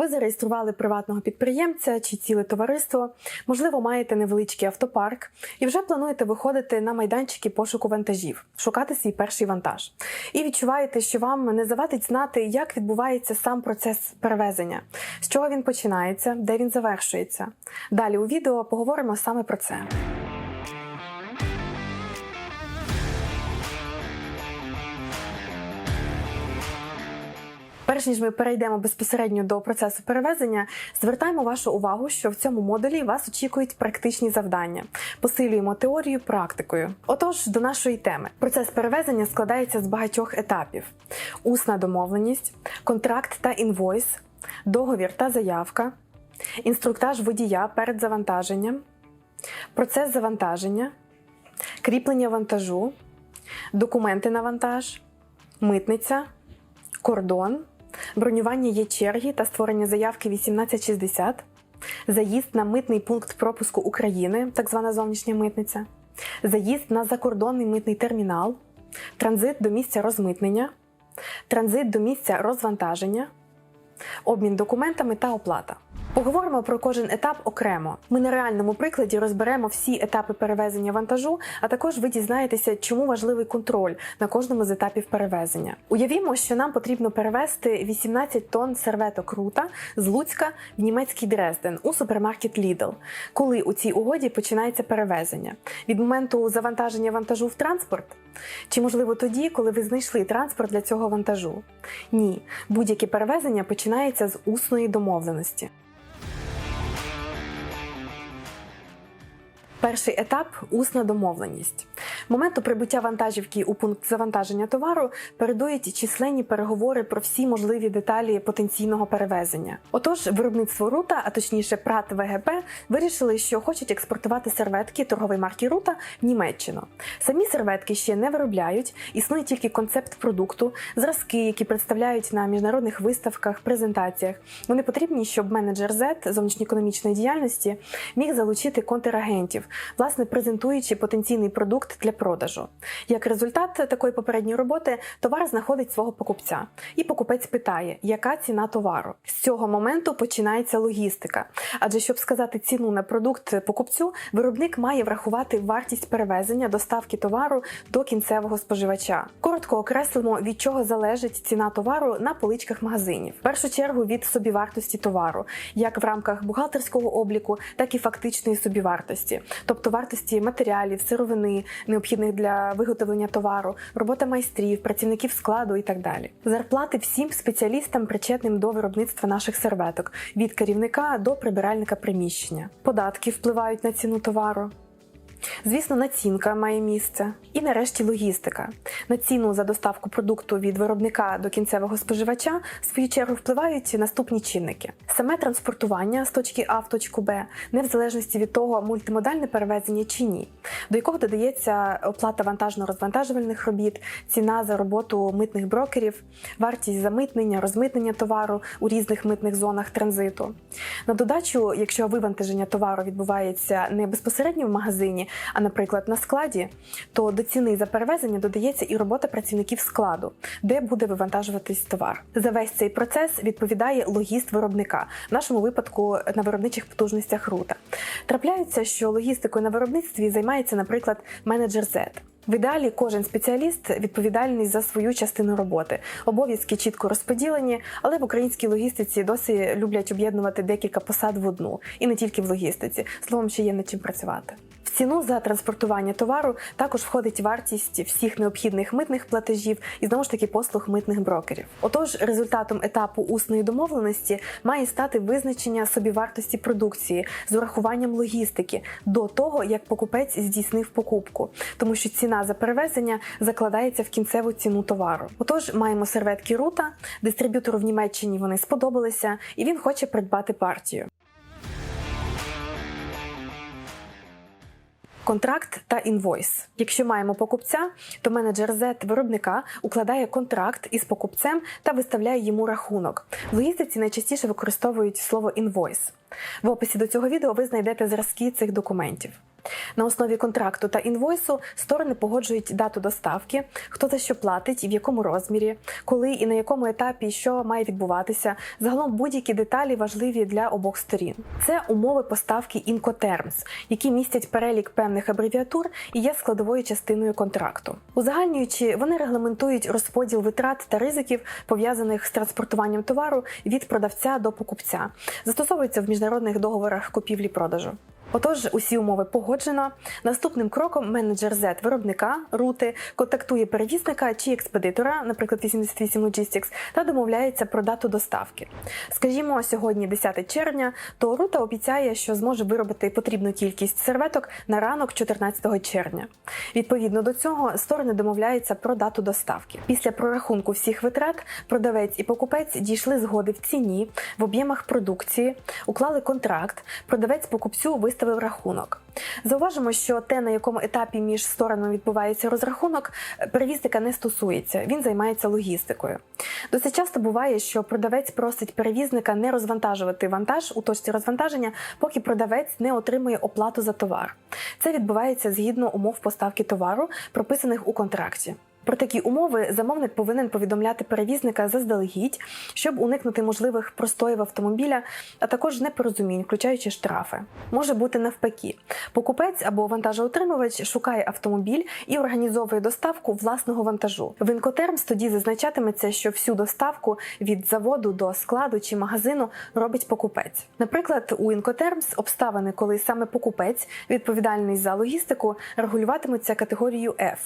Ви зареєстрували приватного підприємця чи ціле товариство, можливо, маєте невеличкий автопарк і вже плануєте виходити на майданчики пошуку вантажів, шукати свій перший вантаж. І відчуваєте, що вам не завадить знати, як відбувається сам процес перевезення, з чого він починається, де він завершується. Далі у відео поговоримо саме про це. Перш ніж ми перейдемо безпосередньо до процесу перевезення, звертаємо вашу увагу, що в цьому модулі вас очікують практичні завдання. Посилюємо теорію практикою. Отож, до нашої теми. Процес перевезення складається з багатьох етапів: усна домовленість, контракт та інвойс, договір та заявка, інструктаж водія перед завантаженням, процес завантаження, кріплення вантажу, документи на вантаж, митниця, кордон, бронювання є черги та створення заявки 1860, заїзд на митний пункт пропуску України, так звана зовнішня митниця, заїзд на закордонний митний термінал, транзит до місця розмитнення, транзит до місця розвантаження, обмін документами та оплата. Поговоримо про кожен етап окремо. Ми на реальному прикладі розберемо всі етапи перевезення вантажу, а також ви дізнаєтеся, чому важливий контроль на кожному з етапів перевезення. Уявімо, що нам потрібно перевезти 18 тонн серветок рута з Луцька в німецький Дрезден у супермаркет Lidl. Коли у цій угоді починається перевезення від моменту завантаження вантажу в транспорт. Чи можливо тоді, коли ви знайшли транспорт для цього вантажу? Ні, будь-яке перевезення починається з усної домовленості. Перший етап усна домовленість. Моменту прибуття вантажівки у пункт завантаження товару передують численні переговори про всі можливі деталі потенційного перевезення. Отож, виробництво рута, а точніше ПРАТ ВГП, вирішили, що хочуть експортувати серветки торгової марки Рута в Німеччину. Самі серветки ще не виробляють, існує тільки концепт продукту, зразки, які представляють на міжнародних виставках, презентаціях. Вони потрібні, щоб менеджер Z зовнішньоекономічної діяльності міг залучити контрагентів, власне презентуючи потенційний продукт для продажу. Як результат такої попередньої роботи товар знаходить свого покупця, і покупець питає, яка ціна товару. З цього моменту починається логістика. Адже щоб сказати ціну на продукт покупцю, виробник має врахувати вартість перевезення доставки товару до кінцевого споживача. Коротко окреслимо, від чого залежить ціна товару на поличках магазинів. В першу чергу від собівартості товару, як в рамках бухгалтерського обліку, так і фактичної собівартості, тобто вартості матеріалів, сировини, необхідних для виготовлення товару, робота майстрів, працівників складу і так далі. Зарплати всім спеціалістам, причетним до виробництва наших серветок, від керівника до прибиральника приміщення. Податки впливають на ціну товару. Звісно, націнка має місце. І нарешті логістика. На ціну за доставку продукту від виробника до кінцевого споживача в свою чергу впливають наступні чинники: саме транспортування з точки А в точку Б, не в залежності від того, мультимодальне перевезення чи ні, до якого додається оплата вантажно-розвантажувальних робіт, ціна за роботу митних брокерів, вартість замитнення, розмитнення товару у різних митних зонах транзиту. На додачу, якщо вивантаження товару відбувається не безпосередньо в магазині, а, наприклад, на складі, то до ціни за перевезення додається і робота працівників складу, де буде вивантажуватись товар. За весь цей процес відповідає логіст виробника, в нашому випадку на виробничих потужностях рута. Трапляється, що логістикою на виробництві займається, наприклад, менеджер Z. В ідеалі кожен спеціаліст відповідальний за свою частину роботи. Обов'язки чітко розподілені, але в українській логістиці досі люблять об'єднувати декілька посад в одну, і не тільки в логістиці. Словом, ще є над чим працювати. В ціну за транспортування товару також входить вартість всіх необхідних митних платежів і знову ж таки послуг митних брокерів. Отож, результатом етапу усної домовленості має стати визначення собівартості продукції з урахуванням логістики до того, як покупець здійснив покупку, тому що ціна за перевезення закладається в кінцеву ціну товару. Отож, маємо серветки рута, дистриб'ютору в Німеччині вони сподобалися, і він хоче придбати партію. Контракт та інвойс. Якщо маємо покупця, то менеджер Z виробника укладає контракт із покупцем та виставляє йому рахунок. В логістиці найчастіше використовують слово інвойс. В описі до цього відео ви знайдете зразки цих документів. На основі контракту та інвойсу сторони погоджують дату доставки, хто за що платить і в якому розмірі, коли і на якому етапі що має відбуватися. Загалом будь-які деталі важливі для обох сторін. Це умови поставки Incoterms, які містять перелік певних абревіатур і є складовою частиною контракту. Узагальнюючи, вони регламентують розподіл витрат та ризиків, пов'язаних з транспортуванням товару від продавця до покупця, застосовуються в міжнародних договорах купівлі-продажу. Отож, усі умови погоджено. Наступним кроком менеджер Z виробника рути контактує перевізника чи експедитора, наприклад, 88 Logistics, та домовляється про дату доставки. Скажімо, сьогодні 10 червня, то рута обіцяє, що зможе виробити потрібну кількість серветок на ранок 14 червня. Відповідно до цього, сторони домовляються про дату доставки. Після прорахунку всіх витрат продавець і покупець дійшли згоди в ціні, в об'ємах продукції, уклали контракт. Продавець покупцю виставив рахунок. Зауважимо, що те, на якому етапі між сторонами відбувається розрахунок, перевізника не стосується. Він займається логістикою. Досить часто буває, що продавець просить перевізника не розвантажувати вантаж у точці розвантаження, поки продавець не отримує оплату за товар. Це відбувається згідно умов поставки товару, прописаних у контракті. Про такі умови замовник повинен повідомляти перевізника заздалегідь, щоб уникнути можливих простоїв автомобіля, а також непорозумінь, включаючи штрафи. Може бути навпаки. Покупець або вантажоутримувач шукає автомобіль і організовує доставку власного вантажу. В Incoterms тоді зазначатиметься, що всю доставку від заводу до складу чи магазину робить покупець. Наприклад, у Incoterms обставини, коли саме покупець відповідальний за логістику, регулюватимуться категорією F.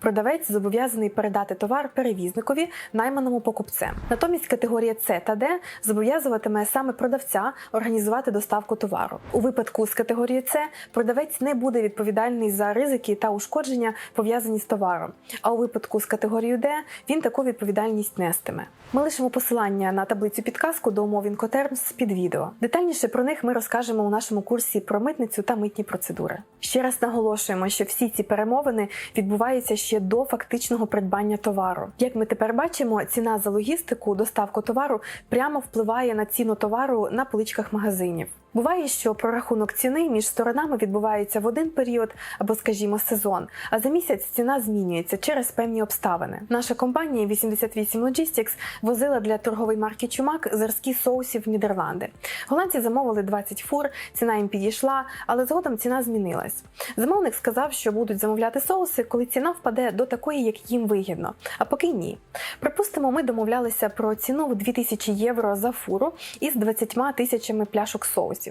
Продавець зобов'язаний передати товар перевізникові, найманому покупцем. Натомість категорія С та Д зобов'язуватиме саме продавця організувати доставку товару. У випадку з категорією С продавець не буде відповідальний за ризики та ушкодження пов'язані з товаром. А у випадку з категорією Д він таку відповідальність нестиме. Ми лишимо посилання на таблицю підказку до умов Incoterms під відео. Детальніше про них ми розкажемо у нашому курсі про митницю та митні процедури. Ще раз наголошуємо, що всі ці перемовини відбуваються ще до фактичного придбання товару. Як ми тепер бачимо, ціна за логістику, доставку товару прямо впливає на ціну товару на поличках магазинів. Буває, що прорахунок ціни між сторонами відбувається в один період або, скажімо, сезон, а за місяць ціна змінюється через певні обставини. Наша компанія 88 Logistics возила для торгової марки Чумак зразки соусів в Нідерланди. Голландці замовили 20 фур, ціна їм підійшла, але згодом ціна змінилась. Замовник сказав, що будуть замовляти соуси, коли ціна впаде до такої, як їм вигідно, а поки ні. Припустимо, ми домовлялися про ціну в 2000 євро за фуру із 20 тисячами пляшок соусів.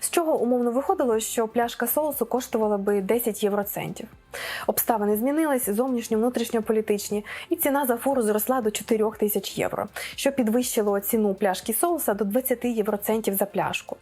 З чого умовно виходило, що пляшка соусу коштувала би 10 євроцентів. Обставини змінились зовнішньо внутрішньополітичні, і ціна за фуру зросла до 4 тисяч євро, що підвищило ціну пляшки соуса до 20 євроцентів за пляшку.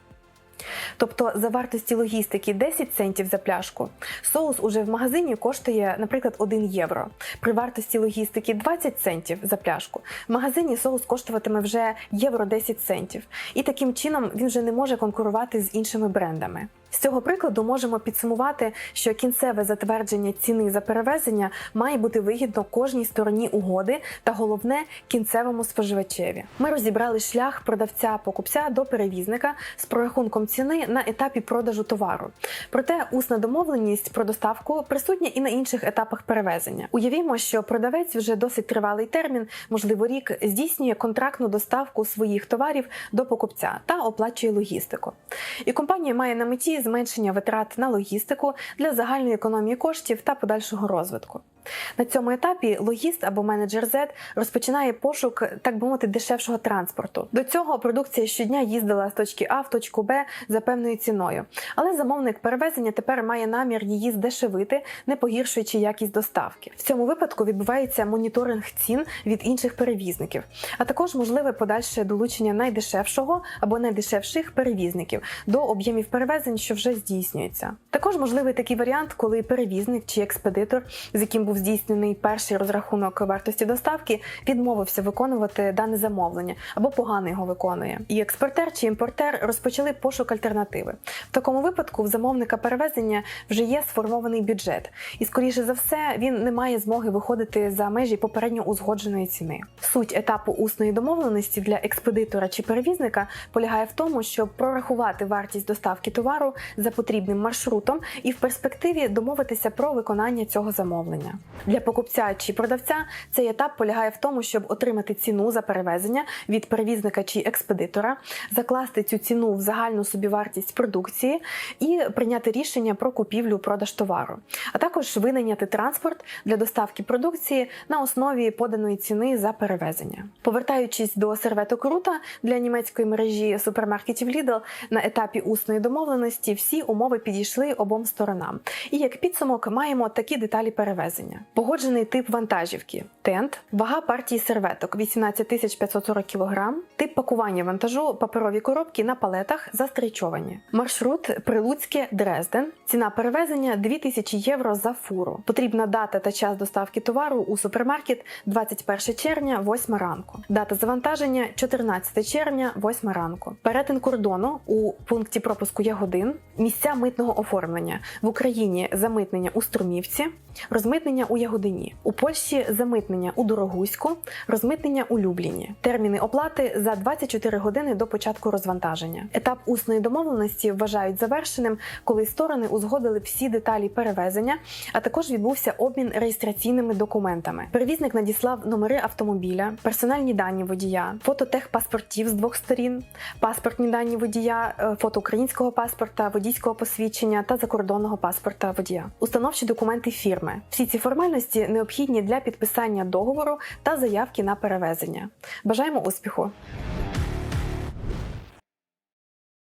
Тобто за вартості логістики 10 центів за пляшку, соус уже в магазині коштує, наприклад, 1 євро. При вартості логістики 20 центів за пляшку. В магазині соус коштуватиме вже євро 10 центів. І таким чином він вже не може конкурувати з іншими брендами. З цього прикладу можемо підсумувати, що кінцеве затвердження ціни за перевезення має бути вигідно кожній стороні угоди та головне кінцевому споживачеві. Ми розібрали шлях продавця-покупця до перевізника з прорахунком ціни на етапі продажу товару. Проте усна домовленість про доставку присутня і на інших етапах перевезення. Уявімо, що продавець вже досить тривалий термін, можливо, рік, здійснює контрактну доставку своїх товарів до покупця та оплачує логістику. І компанія має на меті зменшення витрат на логістику для загальної економії коштів та подальшого розвитку. На цьому етапі логіст або менеджер Z розпочинає пошук, так би мовити, дешевшого транспорту. До цього продукція щодня їздила з точки А в точку Б за певною ціною, але замовник перевезення тепер має намір її здешевити, не погіршуючи якість доставки. В цьому випадку відбувається моніторинг цін від інших перевізників, а також можливе подальше долучення найдешевшого або найдешевших перевізників до об'ємів перевезень, що вже здійснюється. Також можливий такий варіант, коли перевізник чи експедитор, з яким був був здійснений перший розрахунок вартості доставки, відмовився виконувати дане замовлення або погано його виконує. І експортер чи імпортер розпочали пошук альтернативи. В такому випадку в замовника перевезення вже є сформований бюджет, і скоріше за все він не має змоги виходити за межі попередньо узгодженої ціни. Суть етапу усної домовленості для експедитора чи перевізника полягає в тому, щоб прорахувати вартість доставки товару за потрібним маршрутом і в перспективі домовитися про виконання цього замовлення. Для покупця чи продавця цей етап полягає в тому, щоб отримати ціну за перевезення від перевізника чи експедитора, закласти цю ціну в загальну собівартість продукції і прийняти рішення про купівлю продаж товару, а також винайняти транспорт для доставки продукції на основі поданої ціни за перевезення. Повертаючись до серветок Рута для німецької мережі супермаркетів Lidl, на етапі усної домовленості всі умови підійшли обом сторонам. І як підсумок маємо такі деталі перевезення: погоджений тип вантажівки, тент, вага партії серветок 18 540 кг, тип пакування вантажу, паперові коробки на палетах застрічовані. Маршрут Прилуцьке Дрезден. Ціна перевезення 2000 євро за фуру. Потрібна дата та час доставки товару у супермаркет 21 червня, 8 ранку. Дата завантаження 14 червня, 8 ранку. Перетин кордону у пункті пропуску Ягодин. Місця митного оформлення в Україні замитнення у Струмівці, розмитнення у Ягодині. У Польщі замитнення у Дорогуську, розмитнення у Любліні. Терміни оплати за 24 години до початку розвантаження. Етап усної домовленості вважають завершеним, коли сторони узгодили всі деталі перевезення, а також відбувся обмін реєстраційними документами. Перевізник надіслав номери автомобіля, персональні дані водія, фото техпаспортів з двох сторін, паспортні дані водія, е, фото українського паспорта, водійського посвідчення та закордонного паспорта водія, установчі документи фірми. Всі ці формальності необхідні для підписання договору та заявки на перевезення. Бажаємо успіху!